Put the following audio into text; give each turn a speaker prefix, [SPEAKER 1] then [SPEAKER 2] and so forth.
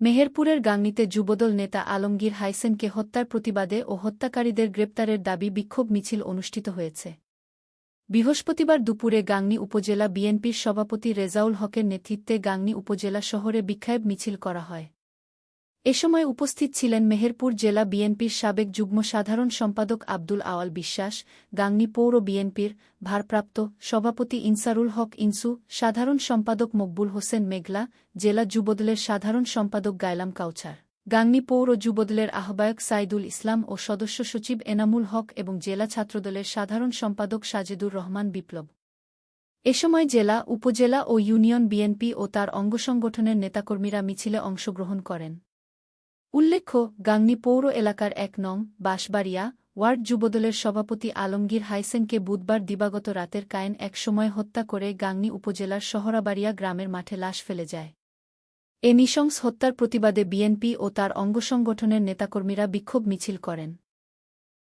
[SPEAKER 1] মেহেরপুরের গাংনিতে যুবদল নেতা আলমগীর হাইসেনকে হত্যার প্রতিবাদে ও হত্যাকারীদের গ্রেপ্তারের দাবি বিক্ষোভ মিছিল অনুষ্ঠিত হয়েছে। বৃহস্পতিবার দুপুরে গাংনি উপজেলা বিএনপির সভাপতি রেজাউল হকের নেতৃত্বে গাংনি উপজেলা শহরে বিক্ষায়ব মিছিল করা হয়। এ সময় উপস্থিত ছিলেন মেহেরপুর জেলা বিএনপির সাবেক যুগ্ম সাধারণ সম্পাদক আব্দুল আওয়াল বিশ্বাস, গাংনী পৌর বিএনপির ভারপ্রাপ্ত সভাপতি ইনসারুল হক ইনসু, সাধারণ সম্পাদক মকবুল হোসেন মেঘলা, জেলা যুবদলের সাধারণ সম্পাদক গায়লাম কাউছার, গাংনী পৌর যুবদলের আহ্বায়ক সাইদুল ইসলাম ও সদস্য সচিব এনামুল হক এবং জেলা ছাত্রদলের সাধারণ সম্পাদক সাজেদুর রহমান বিপ্লব। এ সময় জেলা, উপজেলা ও ইউনিয়ন বিএনপি ও তার অঙ্গসংগঠনের নেতাকর্মীরা মিছিলে অংশগ্রহণ করেন। উল্লেখ্য, গাংনী পৌর এলাকার এক নং, বাঁশবাড়িয়া, ওয়ার্ড যুবদলের সভাপতি আলমগীর হাইসেনকে বুধবার দিবাগত রাতের কায়েন এক সময় হত্যা করে গাংনী উপজেলার শহরাবাড়িয়া গ্রামের মাঠে লাশ ফেলে যায়। এ নিশংস হত্যার প্রতিবাদে বিএনপি ও তার অঙ্গসংগঠনের নেতাকর্মীরা বিক্ষোভ মিছিল করেন।